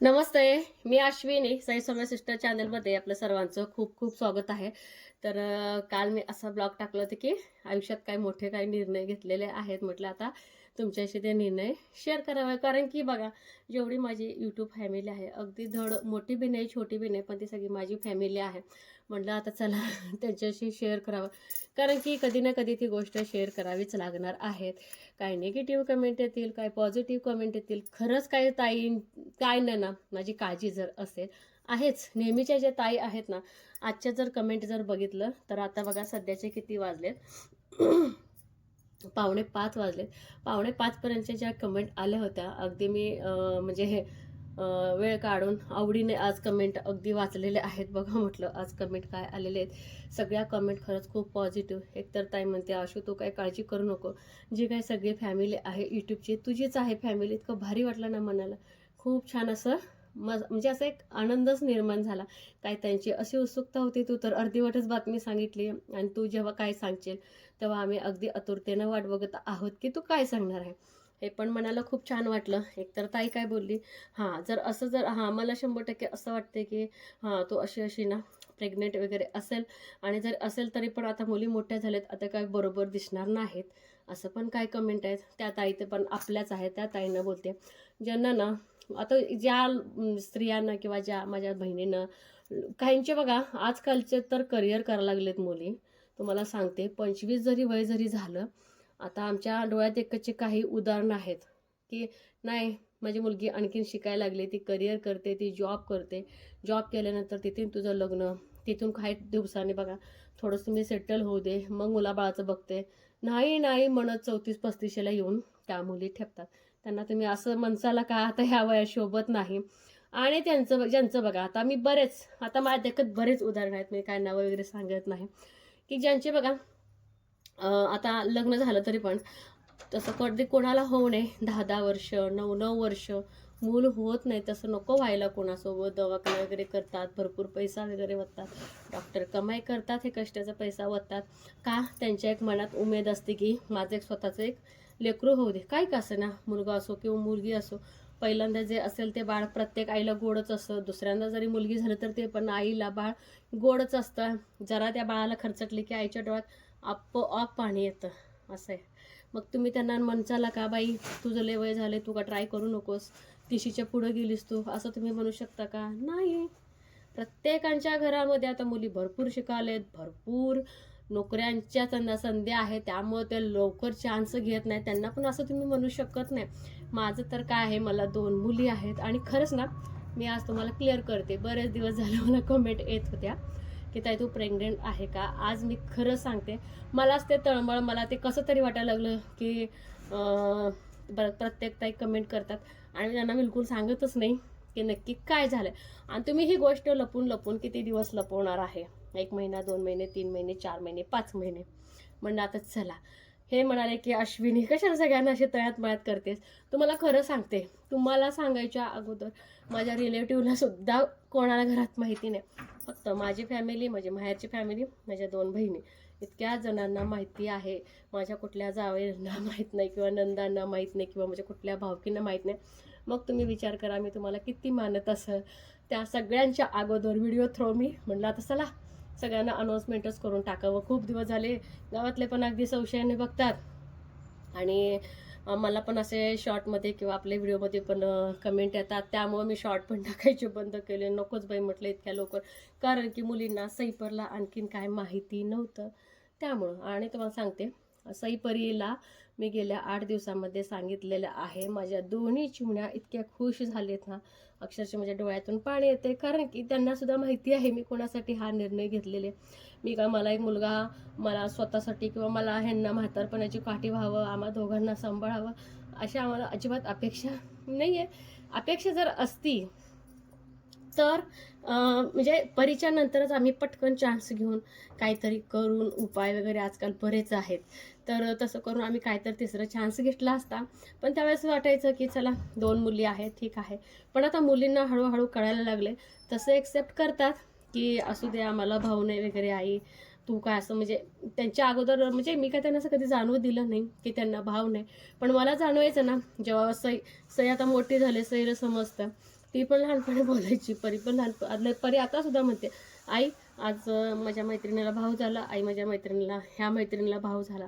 नमस्ते मी अश्विनी साई समय सिस्टर चॅनलमध्ये आपलं सर्वांचं खूप खूप स्वागत आहे. तर काल मी असा ब्लॉग टाकला होता की आयुष्यात काय मोठे काही निर्णय घेतलेले आहेत म्हटलं आता तुमच्याशी ते निर्णय शेअर करावे. कारण की बघा जेवढी माझी यूट्यूब फॅमिली आहे अगदी धड मोठी बी नाही छोटी बी नाही पण ती सगळी माझी फॅमिली आहे. म्हटलं आता चला त्यांच्याशी शेअर करावं. कारण की कधी ना कधी ती गोष्ट शेअर करावीच लागणार आहेत. काय निगेटिव्ह कमेंट येतील काय पॉझिटिव्ह कमेंट येतील खरंच काय ताई काय ना ना माझी काळजी जर असेल आहेच. नेहमीच्या ज्या ताई आहेत ना आजच्या जर कमेंट जर बघितलं तर आता बघा सध्याचे किती वाजलेत. पावणे पाच वाजलेत. पावणे पाचपर्यंतच्या ज्या कमेंट आल्या होत्या अगदी मी म्हणजे हे वेळ काढून आवडीने आज कमेंट अगदी वाचलेले आहेत. बघा म्हटलं आज कमेंट काय आलेले आहेत. सगळ्या कमेंट खरंच खूप पॉझिटिव्ह एकतर ताई म्हणते आशू तू काय काळजी करू नको. जी काही सगळी फॅमिली आहे यूट्यूबची तुझीच आहे फॅमिली इतकं भारी वाटलं ना मनाला. खूप छान असं मज म्हणजे असा एक आनंदच निर्माण झाला. काय त्यांची अशी उत्सुकता होती तू तर अर्धीवटच बातमी सांगितली आणि तू जेव्हा काय सांगशील तेव्हा आम्ही अगदी आतुरतेनं वाट बघत आहोत की तू काय सांगणार आहे. हे पण मनाला खूप छान वाटलं. एकतर ताई काय बोलली हां जर असं जर हां मला शंभर टक्के असं वाटते की हां तो अशी अशी ना प्रेग्नेंट वगैरे असेल आणि जर असेल तरी पण आता मुली मोठ्या झाल्यात आता काय बरोबर दिसणार नाहीत. असं पण काय कमेंट आहेत. त्या ताई ते पण आपल्याच आहेत त्या ताईंना बोलते. ज्यांना ना आता ज्या स्त्रियांना किंवा ज्या माझ्या बहिणीनं काहींचे बघा आजकालचे तर करिअर करायला लागलेत मुली. तुम्हाला सांगते पंचवीस जरी वय जरी झालं आता आमच्या डोळ्यात एकचे काही उदाहरणं आहेत की नाही माझी मुलगी आणखीन शिकायला लागली ती करिअर करते ती जॉब करते. जॉब केल्यानंतर तिथून तुझं लग्न तिथून काही दिवसांनी बघा थोडंसं मी सेटल होऊ दे मग मुलाबाळाचं बघते. नाही नाही म्हणत चौतीस पस्तीसशेला येऊन त्या मुली ठेपतात. त्यांना तुम्ही असं मनसाला का आता ह्या वया शोभत नाही? आणि त्यांचं ज्यांचं बघा आता मी बरेच आता माझ्या देखत बरेच उदाहरणं आहेत मी काय नावं वगैरे सांगत नाही. की ज्यांचे बघा आता लग्न झालं तरी पण तसं कधी कोणाला होऊ नये. दहा दहा वर्ष नऊ नऊ वर्ष मूल होत नाही तसं नको व्हायला कोणासोबत. दवाखाना वगैरे करतात भरपूर पैसा वगैरे वतात. डॉक्टर कमाई करतात हे कष्टाचा पैसा वतात. का? त्यांच्या एक मनात उमेद असते की माझं एक स्वतःचं एक लेकरू होऊ दे. काय का असं ना मुलगा असो किंवा मुलगी असो. पहिल्यांदा जे असेल ते बाळ प्रत्येक आईला गोडच असतं. दुसऱ्यांदा जरी मुलगी झालं तर ते पण आईला बाळ गोडच असतं. जरा त्या बाळाला खर्चटले की आईच्या डोळ्यात आपोआप पाणी येतं असं आहे. मग तुम्ही त्यांना म्हणचाला का बाई तुझं लय वय झालं तू का ट्राय करू नकोस? तिशीच्या पुढं गेलीस तू असं तुम्ही म्हणू शकता का? नाही. प्रत्येकांच्या घरामध्ये आता मुली भरपूर शिकालेत भरपूर नोकऱ्यांच्या त्यांना संधी आहे त्यामुळे ते लवकर चान्स घेत नाही त्यांना पण असं तुम्ही म्हणू शकत नाही. माझं तर काय आहे मला दोन मुली आहेत. आणि खरंच ना मी आज तुम्हाला क्लिअर करते. बरेच दिवस झाले मला कमेंट येत होत्या. की ताई तू प्रेग्नेंट आहे का? आज मी खरं सांगते. मलाच ते तळमळ मला ते कसं तरी वाटायला लागलं की बरं प्रत्येक ताई कमेंट करतात. आणि त्यांना बिलकुल सांगतच नाही की नक्की काय झालं आणि तुम्ही ही गोष्ट लपून लपून किती दिवस लपवणार आहे? एक महिना दोन महिने तीन महिने चार महिने पाच महिने. म्हणणं आता चला. हे म्हणाले की अश्विनी कशाला सगळ्यांना असे तळ्यात मळ्यात करतेस? तुम्हाला खरं सांगते तुम्हाला सांगायच्या अगोदर माझ्या रिलेटिव्हला सुद्धा कोणाला घरात माहिती नाही. फक्त माझी फॅमिली म्हणजे माहेरची फॅमिली माझ्या दोन बहिणी. इतक्या जणांना माहिती आहे. माझ्या कुठल्या जावेंना माहीत नाही किंवा नंदांना माहीत नाही किंवा माझ्या कुठल्या भावकींना माहीत नाही. मग तुम्ही विचार करा मी तुम्हाला किती मानत असेल. त्या सगळ्यांच्या अगोदर व्हिडिओ थ्रो मी म्हणलं आता चला. सगळ्यांना अनाऊन्समेंटच करून टाकावं. खूप दिवस झाले. गावातले पण अगदी संशयाने बघतात. आणि मला पण असे शॉर्टमध्ये किंवा आपल्या व्हिडिओमध्ये पण कमेंट येतात. त्यामुळे मी शॉर्ट पण टाकायचे बंद केले. नकोच बाई म्हटलं इतक्या लवकर. कारण की मुलींना सईपरला आणखीन काय माहिती नव्हतं. त्यामुळं. आणि तुम्हाला सांगते सईपरीला मी गेल्या आठ दिवसामध्ये सांगितलेलं आहे माझ्या दोन्ही चिमण्या इतक्या खुश झालेत ना अक्षरशः माझ्या डोळ्यातून पाणी येते कारण की त्यांना सुद्धा माहिती आहे मी कोणासाठी हा निर्णय घेतलेले. मी का मला एक मुलगा मला स्वतःसाठी किंवा मला ह्यांना म्हातारपणाची काठी व्हावं आम्हा दोघांना सांभाळावं अशा आम्हाला अजिबात अपेक्षा नाही आहे अपेक्षा जर असती तर म्हणजे परीच्या नंतरच आम्ही पटकन चान्स घेऊन काहीतरी करून उपाय वगैरे आजकाल बरेच आहेत. तर तसं करून आम्ही काहीतरी तिसरा चान्स घेतला असता. पण त्यावेळेस वाटायचं की चला दोन मुली आहेत ठीक आहे. पण आता मुलींना हळूहळू कळायला लागले तसं एक्सेप्ट करतात की असू दे आम्हाला भाऊ नाही वगैरे आई तू काय असं म्हणजे त्यांच्या अगोदर म्हणजे मी काय त्यांना असं कधी जाणवू दिलं नाही की त्यांना भाव नाही. पण मला जाणवायचं ना जेव्हा सई सई आता मोठी झाले सईला समजतं. ती पण लहानपणी बोलायची परी पण लहानपण परी आता सुद्धा म्हणते आई आज माझ्या मैत्रिणीला भाव झाला आई माझ्या मैत्रिणीला ह्या मैत्रिणीला भाव झाला.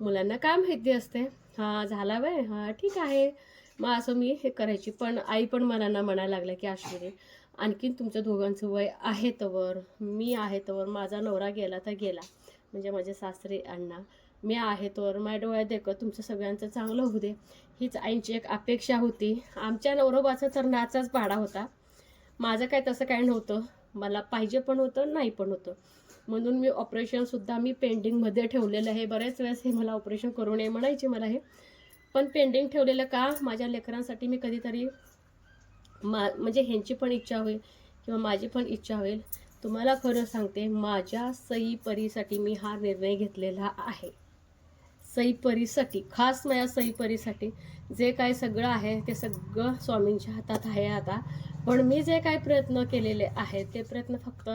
मुलांना काय माहिती असते? हां झाला वय हां ठीक आहे. मग असं मी हे करायची पण आई पण मनांना म्हणायला लागल्या की अश्विनी आणखीन तुमच्या दोघांचं वय आहे तवर मी आहे तवर माझा नवरा गेला तर गेला. म्हणजे माझे सासरे अण्णा मी आहे तवर माझ्या डोळ्यात देखत तुमचं सगळ्यांचं चांगलं होऊ दे. हीच आईंची एक अपेक्षा होती. आमच्या नवरोबाचा तर नाचाच पाडा होता. माझं काय तसं काय नव्हतं. मला पाहिजे पण होतं नाही पण होतं. म्हणून मी ऑपरेशनसुद्धा मी पेंडिंगमध्ये ठेवलेलं आहे. बऱ्याच वेळेस हे मला ऑपरेशन करू नये म्हणायचे मला हे. पण पेंडिंग ठेवलेलं का? माझ्या लेकरांसाठी मी कधीतरी मा म्हणजे ह्यांची पण इच्छा होईल किंवा माझी पण इच्छा होईल. तुम्हाला खरं सांगते माझ्या सई परीसाठी मी हा निर्णय घेतलेला आहे. सईपरीसाठी खास माझ्या सईपरीसाठी जे काय सगळं आहे ते सगळं स्वामींच्या हातात आहे आता. पण मी जे काय प्रयत्न केलेले आहेत ते प्रयत्न फक्त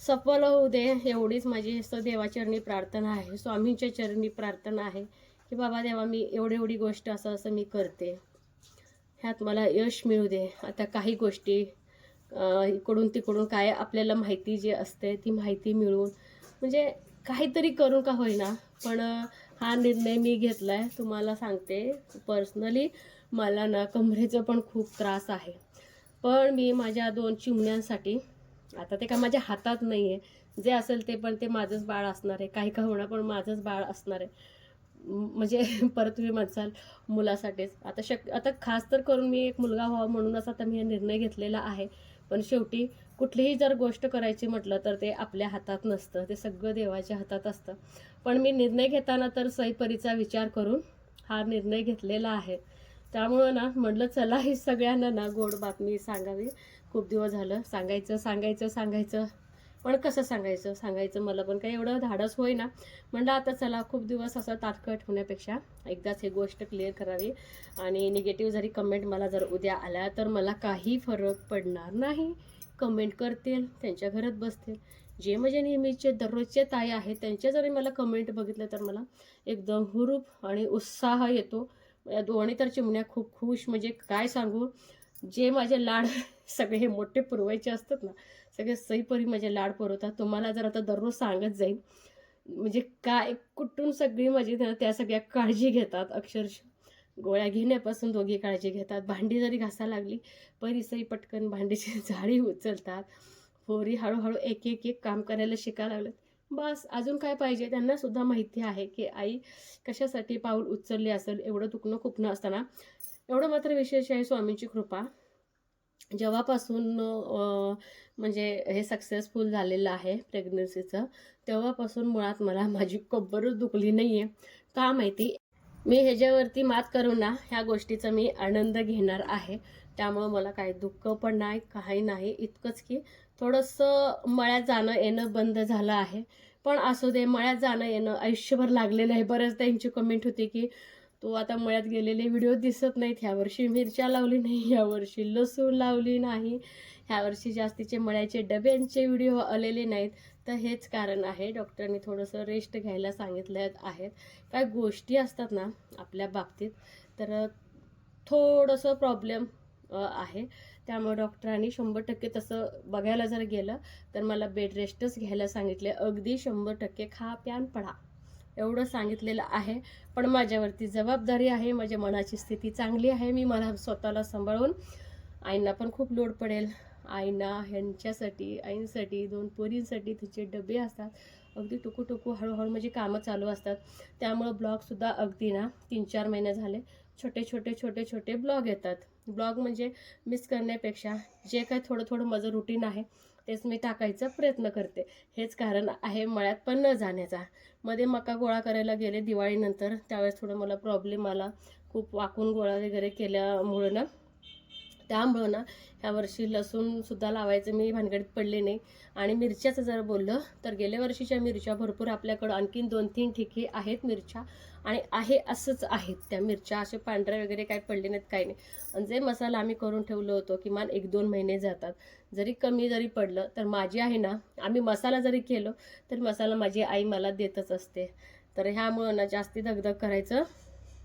सफल होऊ दे एवढीच माझी देवाचरणी प्रार्थना आहे स्वामींच्या चरणी प्रार्थना आहे की बाबा देवा मी एवढी एवढी गोष्ट असं असं मी करते. ह्यात मला यश मिळू दे. आता काही गोष्टी इकडून तिकडून काय आपल्याला माहिती जी असते ती माहिती मिळून म्हणजे काहीतरी करून का होईना पण हा निर्णय मी घेतला आहे तुम्हाला सांगते. पर्सनली मला ना कमरेचं पण खूप त्रास आहे. पण मी माझ्या दोन चिमण्यांसाठी आता ते का माझ्या हातात नाही आहे जे असेल ते पण ते माझंच बाळ असणार आहे. काही का होणार पण माझंच बाळ असणार आहे. म्हणजे परत तुम्ही म्हणसाल मुलासाठीच. आता शक आता खास तर करून मी एक मुलगा व्हावा म्हणूनच आता मी हा निर्णय घेतलेला आहे. पण शेवटी कुठलीही जर गोष्ट करायची म्हटलं तर ते आपल्या हातात नसतं ते सगळं देवाच्या हातात असतं. पण मी निर्णय घेताना तर सईपरीचा विचार करून हा निर्णय घेतलेला आहे. त्यामुळं ना म्हटलं चला ही सगळ्यांना ना गोड बातमी सांगावी. खूप दिवस झालं सांगायचं सांगायचं सांगायचं. पण कसं सांगायचं? सांगायचं मला पण काही एवढं धाडस होईना. म्हणलं आता चला खूप दिवस असं ताटकट होण्यापेक्षा एकदाच ही गोष्ट क्लिअर करावी. आणि निगेटिव्ह जरी कमेंट मला जर उद्या आल्या तर मला काही फरक पडणार नाही. कमेंट करतील त्यांच्या घरात बसतील. जे माझे नेहमीचे दररोजचे ताई आहेत त्यांच्या जरी मला कमेंट बघितलं तर मला एकदम हुरूप आणि उत्साह येतो. या दोन्ही तर चिमण्या खूप खुश. म्हणजे काय सांगू? जे माझे लाड सगळे हे मोठे पुरवायचे असतात ना सगळे सईपरी माझे लाड पुरवतात. तुम्हाला जर आता दररोज सांगत जाईल म्हणजे काय कुठून सगळी माझी त्या सगळ्या काळजी घेतात अक्षरशः. गोळ्या घेण्यापासून दोघी काळजी घेतात. भांडी जरी घासायला लागली परिसरी पटकन भांडीची जाळी उचलतात. पोरी हळूहळू एक एक एक काम करायला शिकायला लागलं बस अजून काय पाहिजे? त्यांना सुद्धा माहिती आहे की आई कशासाठी पाऊल उचलले असेल एवढं दुखणं खुपणं असताना. एवढं मात्र विशेष आहे स्वामींची कृपा. जेव्हापासून म्हणजे हे सक्सेसफुल झालेलं आहे प्रेग्नन्सीचं तेव्हापासून मुळात मला माझी कब्बरच दुखली नाही आहे का माहिती? मी ह्याच्यावरती मात करून ना ह्या गोष्टीचा मी आनंद घेणार आहे. त्यामुळं मला काही दुःख पण नाही काही नाही. इतकंच की थोडंसं मळ्यात जाणं येणं बंद झालं आहे. पण असू दे मळ्यात जाणं येणं आयुष्यभर लागलेलं आहे. बरंच त्यांची कमेंट होती की तू आता मळ्यात गेलेले व्हिडिओ दिसत नाहीत. ह्यावर्षी मिरच्या लावली नाही यावर्षी लसूण लावली नाही. ह्यावर्षी जास्तीचे मळ्याचे डब्यांचे व्हिडिओ आलेले नाहीत. तर हेच कारण आहे. डॉक्टरांनी थोडंसं रेस्ट घ्यायला सांगितलं आहेत. काय गोष्टी असतात ना आपल्या बाबतीत तर थोडंसं प्रॉब्लेम आहे. त्यामुळे डॉक्टरांनी शंभर टक्के तसं बघायला जर गेलं तर मला बेड रेस्टच घ्यायला सांगितले. अगदी शंभर टक्के खा प्यान पडा. एवढं सांगितलेलं आहे. पण माझ्यावरती जबाबदारी आहे. माझ्या मनाची स्थिती चांगली आहे. मी मला स्वतःला सांभाळून आईंना पण खूप लोड पडेल. आईना ह्यांच्यासाठी आईंसाठी दोन पोरींसाठी तिचे डबे असतात. अगदी टुकू टुकू हळूहळू म्हणजे कामं चालू असतात. त्यामुळं ब्लॉगसुद्धा अगदी ना तीन चार महिने झाले. छोटे छोटे छोटे छोटे ब्लॉग येतात. ब्लॉग म्हणजे मिस करण्यापेक्षा जे काय थोडं थोडं माझं रुटीन आहे तेच मी टाकायचा प्रयत्न करते. हेच कारण आहे मळ्यात पण न जाण्याचा. मध्ये मका गोळा करायला गेले दिवाळीनंतर त्यावेळेस थोडं मला प्रॉब्लेम आला. खूप वाकून गोळा वगैरे केल्यामुळं ना त्यामुळं ना ह्या वर्षी लसूणसुद्धा लावायचं मी भानगडीत पडले नाही. आणि मिरच्याचं जर बोललं तर गेल्या वर्षीच्या मिरच्या भरपूर आपल्याकडं आणखीन दोन तीन ठिकी आहेत मिरच्या. आणि आहे असंच आहेत. त्या मिरच्या असे पांढऱ्या वगैरे काही पडले नाहीत काही नाही. आणि जे मसाला आम्ही करून ठेवलो होतो किमान एक दोन महिने जातात. जरी कमी जरी पडलं तर माझी आहे ना आम्ही मसाला जरी केलो तर मसाला माझी आई मला देतच असते. तर ह्यामुळं ना जास्ती धगधग करायचं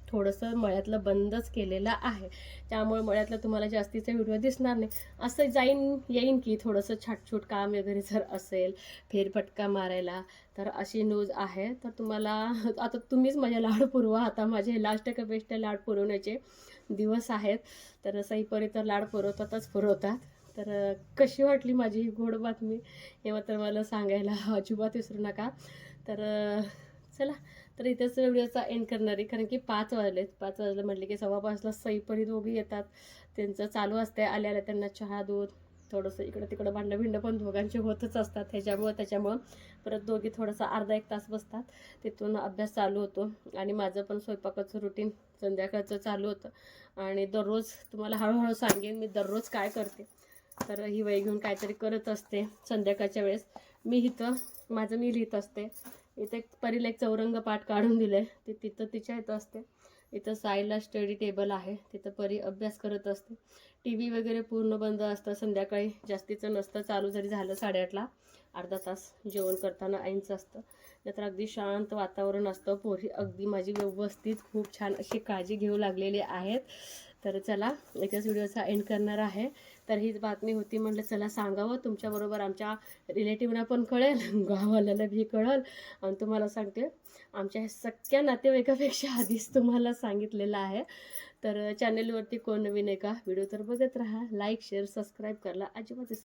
थोडंसं मळ्यातलं बंदच केलेलं आहे. त्यामुळे मळ्यातलं तुम्हाला जास्तीचे व्हिडिओ दिसणार नाही. असं जाईन येईन की थोडंसं छाटछूट काम वगैरे जर असेल फेरफटका मारायला तर अशी न्यूज आहे. तर तुम्हाला आता तुम्हीच माझ्या लाड पुरवा. आता माझे लास्ट का बेस्ट लाड पुरवण्याचे दिवस आहेत. तर सईपरी तर लाड पुरवतातच पुरवतात. तर कशी वाटली माझी ही गोड बातमी? हे मात्र मला सांगायला अजिबात विसरू नका. तर चला. तर इथेच व्हिडिओचा एंड करणार आहे. कारण की पाच वाजलेत पाच वाजले म्हटले की सव्वा पाचला सईपरी दोघी येतात. त्यांचं चालू असते आल्या आल्या त्यांना चहा दूध थोडंसं इकडं तिकडं भांडं भिंडं पण दोघांचे होतच असतात. ह्याच्यामुळं त्याच्यामुळं परत दोघी थोडासा अर्धा एक तास बसतात. तिथून अभ्यास चालू होतो. आणि माझं पण स्वयंपाकाचं रुटीन संध्याकाळचं चालू होतं. आणि दररोज तुम्हाला हळूहळू सांगेन मी दररोज काय करते. तर ही वही घेऊन काहीतरी करत असते संध्याकाळच्या वेळेस. मी इथं माझं मी लिहित असते. इथे परीला एक चौरंग पाठ काढून आहे ते तिथं तिच्या इथं असते. इथं साईडला स्टडी टेबल आहे. तिथं परी अभ्यास करत असते. टी व्ही वगैरे पूर्ण बंद असतं. संध्याकाळी जास्तीचं नसतं. चालू जरी झालं साडेआठला अर्धा तास जेवण करताना आईंचं असतं. नंतर अगदी शांत वातावरण असतं. पोरी अगदी माझी व्यवस्थित खूप छान अशी काळजी घेऊ लागलेली आहेत. तर चला एकच व्हिडिओचा एंड करणार आहे. तर हीच बातमी होती म्हटलं चला सांगावं. तुमच्याबरोबर आमच्या रिलेटिव्हना पण कळेल गावाल्याला बी कळेल. आणि तुम्हाला सांगते आमच्या ह्या सगळ्या नातेवाईकापेक्षा आधीच तुम्हाला सांगितलेलं आहे. तर चॅनलवरती कोण नवीन आहे का? व्हिडिओ तर बघत राहा. लाईक शेअर सबस्क्राईब करायला अजिबात